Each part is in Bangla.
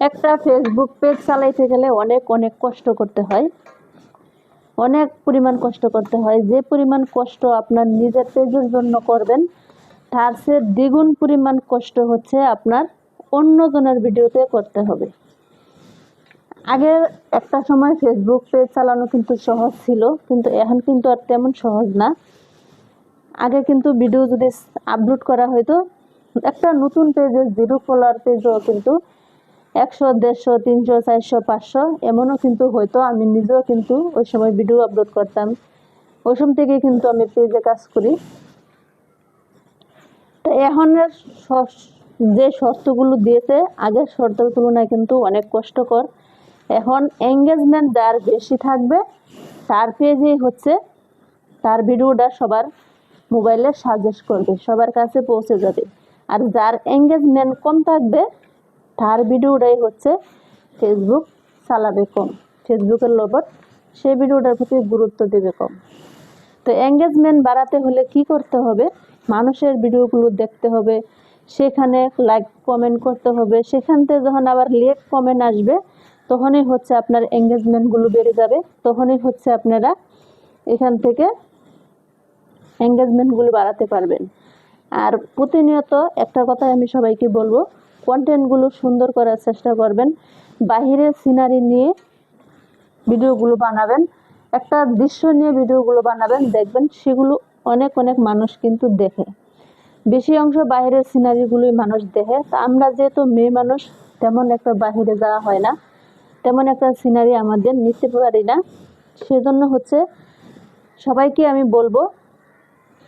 একটা ফেসবুক পেজ চালাইতে গেলে অনেক অনেক কষ্ট করতে হয়। অনেক পরিমাণ কষ্ট করতে হয়। যে পরিমাণ কষ্ট আপনার নিজের পেজের জন্য করবেন, তার সে দ্বিগুণ পরিমাণ কষ্ট হচ্ছে আপনার অন্যজনের ভিডিওতে করতে হবে। আগে একটা সময় ফেসবুক পেজ চালানো কিন্তু সহজ ছিল, কিন্তু এখন কিন্তু আর তেমন সহজ না। আগে কিন্তু ভিডিও যদি আপলোড করা হয়তো একটা নতুন পেজে জিরো ফলোয়ার পেজও কিন্তু একশো, দেড়শো, তিনশো, চারশো, পাঁচশো, এমনও কিন্তু হয়তো আমি নিজেও কিন্তু ওই সময় ভিডিও আপলোড করতাম। ওই সময় থেকে কিন্তু আমি পেজে কাজ করি। তো এখনের যে শর্তগুলো দিয়েছে, আগের শর্তের তুলনায় কিন্তু অনেক কষ্টকর। এখন এঙ্গেজমেন্ট যার বেশি থাকবে, তার পেজেই হচ্ছে তার ভিডিওটা সবার মোবাইলে সাজেস্ট করবে, সবার কাছে পৌঁছে যাবে। আর যার এঙ্গেজমেন্ট কম থাকবে তার ভিডিওটাই হচ্ছে ফেসবুক চালাবে কম ফেসবুকের লোবট সেই ভিডিওটার প্রতি গুরুত্ব দেবে কম। তো এঙ্গেজমেন্ট বাড়াতে হলে কি করতে হবে? মানুষের ভিডিওগুলো দেখতে হবে, সেখানে লাইক কমেন্ট করতে হবে। সেখান থেকে যখন আবার লেক কমেন্ট আসবে, তখনই হচ্ছে আপনার এঙ্গেজমেন্টগুলো বেড়ে যাবে। তখনই হচ্ছে আপনারা এখান থেকে এঙ্গেজমেন্টগুলো বাড়াতে পারবেন। আর প্রতিনিয়ত একটা কথাই আমি সবাইকে বলব কন্টেন্টগুলো সুন্দর করার চেষ্টা করবেন। বাহিরের সিনারি নিয়ে ভিডিওগুলো বানাবেন। একটা দৃশ্য নিয়ে ভিডিওগুলো বানাবেন, দেখবেন সেগুলো অনেক অনেক মানুষ কিন্তু দেখে। বেশি অংশ বাইরের সিনারিগুলোই মানুষ দেখে। তা আমরা যেহেতু মেয়ে মানুষ, তেমন একটা বাইরে যাওয়া হয় না। তেমন একটা সিনারি আমাদের নিতে পারি না। সেজন্য হচ্ছে সবাইকে আমি বলব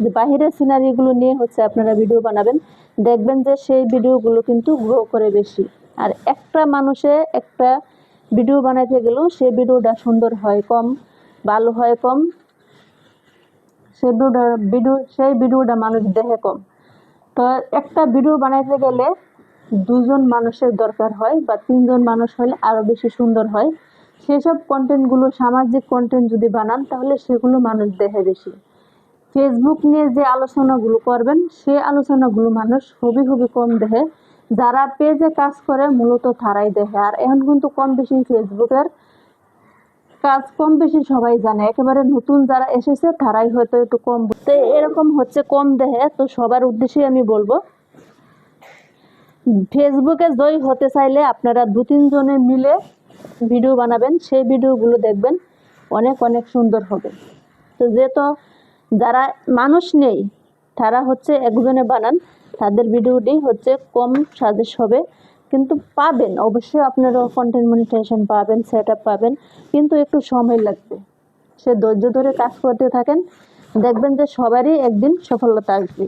যে বাহিরের সিনারিগুলো নিয়ে হচ্ছে আপনারা ভিডিও বানাবেন, দেখবেন যে সেই ভিডিওগুলো কিন্তু গ্রো করে বেশি। আর একটা মানুষে একটা ভিডিও বানাইতে গেলেও সেই ভিডিওটা সুন্দর হয় কম, ভালো হয় কম। সেই ভিডিওটা ভিডিও সেই ভিডিওটা মানুষ দেখে কম। তো একটা ভিডিও বানাইতে গেলে দুজন মানুষের দরকার হয় বা তিনজন মানুষ হলে আরও বেশি সুন্দর হয়। সেসব কন্টেন্টগুলো সামাজিক কন্টেন্ট যদি বানান, তাহলে সেগুলো মানুষ দেখে বেশি। ফেসবুক নিয়ে যে আলোচনাগুলো করবেন সে আলোচনাগুলো মানুষ খুবই খুবই কম দেখে। যারা পেজে কাজ করে, মূলত তারাই দেখে। আর এখন কিন্তু কম বেশি ফেসবুকের কাজ কম বেশি সবাই জানে। একেবারে নতুন যারা এসেছে, তারাই হয়তো একটু কম বুঝতে এরকম হচ্ছে কম দেখে। তো সবার উদ্দেশ্যে আমি বলব ফেসবুকে জয়ী হতে চাইলে আপনারা দু তিনজনে মিলে ভিডিও বানাবেন। সেই ভিডিওগুলো দেখবেন। অনেক অনেক সুন্দর হবে। তো যেহেতু যারা মানুষ নেই, তারা হচ্ছে একজনে বানান, তাদের ভিডিওটি হচ্ছে কম সাজেস হবে, কিন্তু পাবেন। অবশ্যই আপনারা কন্টেন্ট মনিটাইজেশন পাবেন সেট পাবেন, কিন্তু একটু সময় লাগবে। সে ধৈর্য ধরে কাজ করতে থাকেন, দেখবেন যে সবারই একদিন সফলতা আসবে।